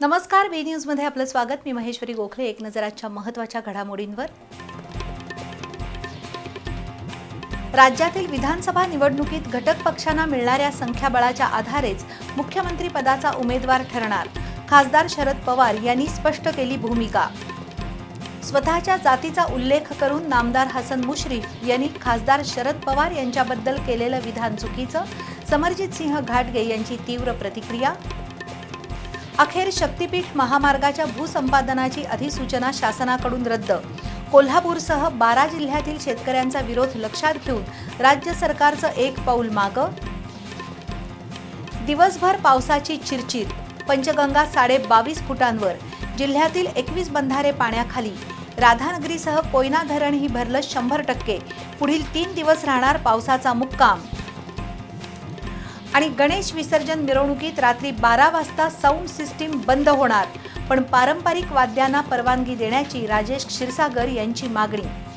नमस्कार बी न्यूजमध्ये आपलं स्वागत. मी महेश्वरी गोखले. एक नजर आजच्या महत्त्वाच्या घडामोडींवर. राज्यातील विधानसभा निवडणुकीत घटक पक्षांना मिळणाऱ्या संख्याबळाच्या आधारेच मुख्यमंत्री पदाचा उमेदवार ठरणार. खासदार शरद पवार यांनी स्पष्ट केली भूमिका. स्वतःच्या जातीचा उल्लेख करून नामदार हसन मुश्रीफ यांनी खासदार शरद पवार यांच्याबद्दल केलेलं विधान चुकीचं? समरजित सिंह घाटगे यांची तीव्र प्रतिक्रिया अखेर शक्तीपीठ महामार्गाच्या भूसंपादनाची अधिसूचना शासनाकडून रद्द. कोल्हापूरसह बारा जिल्ह्यातील शेतकऱ्यांचा विरोध लक्षात घेऊन राज्य सरकारचं एक पाऊल मागं. दिवसभर पावसाची चिरचिर. पंचगंगा साडे बावीस फुटांवर. जिल्ह्यातील एकवीस बंधारे पाण्याखाली. राधानगरीसह कोयना धरणही भरलं शंभर टक्के. पुढील तीन दिवस राहणार पावसाचा मुक्काम. आणि गणेश विसर्जन मिरवणुकीत रात्री बारा वाजता साऊंड सिस्टीम बंद होणार. पण पारंपरिक वाद्यांना परवानगी देण्याची राजेश क्षीरसागर यांची मागणी.